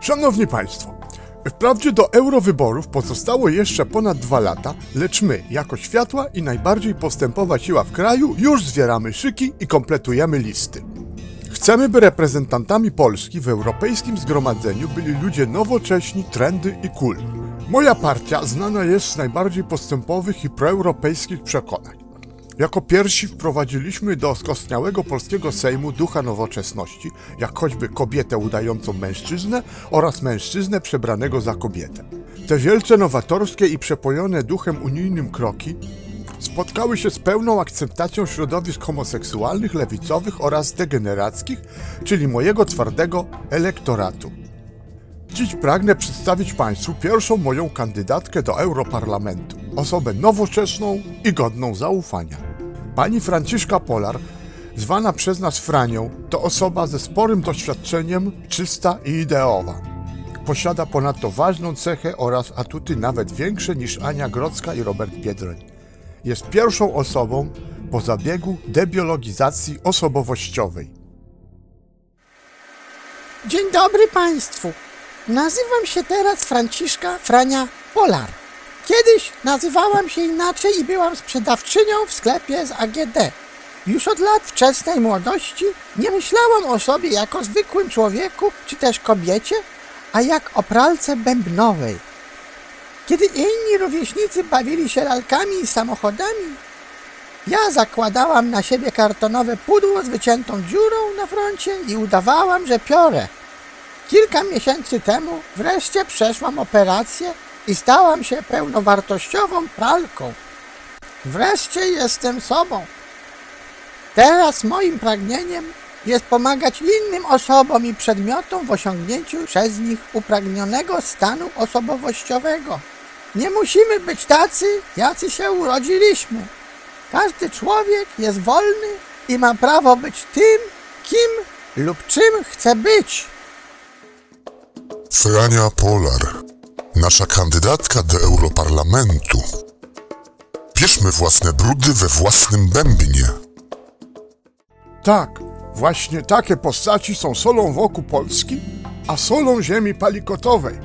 Szanowni Państwo, wprawdzie do eurowyborów pozostało jeszcze ponad dwa lata, lecz my, jako światła i najbardziej postępowa siła w kraju, już zwieramy szyki i kompletujemy listy. Chcemy, by reprezentantami Polski w Europejskim Zgromadzeniu byli ludzie nowocześni, trendy i cool. Moja partia znana jest z najbardziej postępowych i proeuropejskich przekonań. Jako pierwsi wprowadziliśmy do skostniałego polskiego Sejmu ducha nowoczesności, jak choćby kobietę udającą mężczyznę oraz mężczyznę przebranego za kobietę. Te wielce nowatorskie i przepojone duchem unijnym kroki spotkały się z pełną akceptacją środowisk homoseksualnych, lewicowych oraz degenerackich, czyli mojego twardego elektoratu. Dziś pragnę przedstawić Państwu pierwszą moją kandydatkę do Europarlamentu. Osobę nowoczesną i godną zaufania. Pani Franciszka Polar, zwana przez nas Franią, to osoba ze sporym doświadczeniem, czysta i ideowa. Posiada ponadto ważną cechę oraz atuty nawet większe niż Ania Grodzka i Robert Biedroń. Jest pierwszą osobą po zabiegu debiologizacji osobowościowej. Dzień dobry Państwu. Nazywam się teraz Franciszka Frania Polar. Kiedyś nazywałam się inaczej i byłam sprzedawczynią w sklepie z AGD. Już od lat wczesnej młodości nie myślałam o sobie jako zwykłym człowieku czy też kobiecie, a jak o pralce bębnowej. Kiedy inni rówieśnicy bawili się lalkami i samochodami, ja zakładałam na siebie kartonowe pudło z wyciętą dziurą na froncie i udawałam, że piorę. Kilka miesięcy temu wreszcie przeszłam operację i stałam się pełnowartościową pralką. Wreszcie jestem sobą. Teraz moim pragnieniem jest pomagać innym osobom i przedmiotom w osiągnięciu przez nich upragnionego stanu osobowościowego. Nie musimy być tacy, jacy się urodziliśmy. Każdy człowiek jest wolny i ma prawo być tym, kim lub czym chce być. Frania Polar, nasza kandydatka do Europarlamentu. Bierzmy własne brudy we własnym bębnie. Tak, właśnie takie postaci są solą wokół Polski, a solą ziemi palikotowej.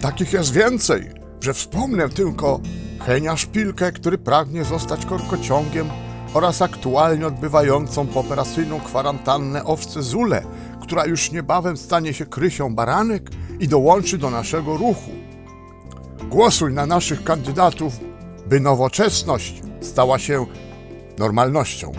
Takich jest więcej, że wspomnę tylko Henia Szpilkę, który pragnie zostać korkociągiem oraz aktualnie odbywającą pooperacyjną kwarantannę owcę Zulę, która już niebawem stanie się Krysią Baranek i dołączy do naszego ruchu. Głosuj na naszych kandydatów, by nowoczesność stała się normalnością.